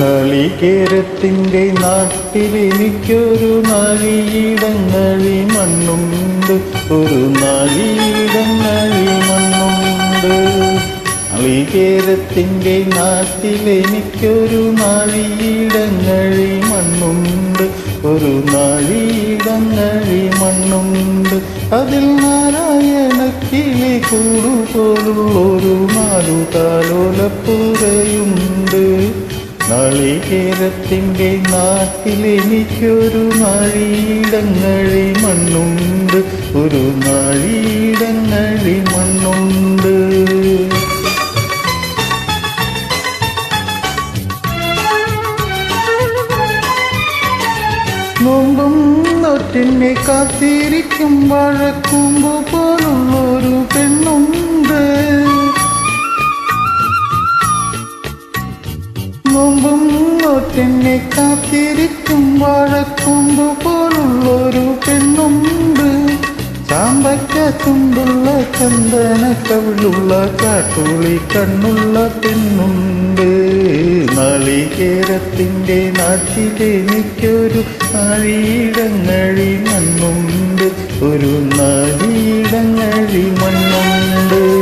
നാളികേരത്തിന്റെ നാട്ടിലെനിക്കൊരു നാഴിയിടങ്ങഴി മണ്ണുണ്ട്. ഒരു നാഴിയിടങ്ങഴി മണ്ണുണ്ട്. നാളികേരത്തിന്റെ നാട്ടിലെനിക്കൊരു നാഴിയിടങ്ങഴി മണ്ണുണ്ട്. ഒരു നാഴിയിടങ്ങഴി മണ്ണുണ്ട്. അതിൽ നാരായണക്കിളി കൂടുപോലുള്ളൊരു നാലു താലോലപ്പുരയുണ്ട് നാളികേരത്തിന്റെ നാട്ടിലെനിക്കൊരു നാഴിയിടങ്ങഴി മണ്ണുണ്ട്. ഒരു നാഴിയിടങ്ങഴി മണ്ണുണ്ട്. നോമ്പും നൊറ്റിനെ കാത്തിരിക്കും വഴക്കുമ്പോ പോലുള്ളൊരു പെണ്ണുണ്ട് നൊറ്റിനെ കാത്തിരിക്കും വാഴക്കൊമ്പ് പോലുള്ളൊരു പെണ്ണുണ്ട്. ചാമ്പക്ക തുമ്പുള്ള ചന്ദന കവിളുള്ള കാട്ടുളി കണ്ണുള്ള പെണ്ണുണ്ട്. നാളികേരത്തിന്റെ നാട്ടിലെനിക്കൊരു നാഴിയിടങ്ങഴി മണ്ണുണ്ട്. ഒരു നാഴിയിടങ്ങഴി മണ്ണുണ്ട്.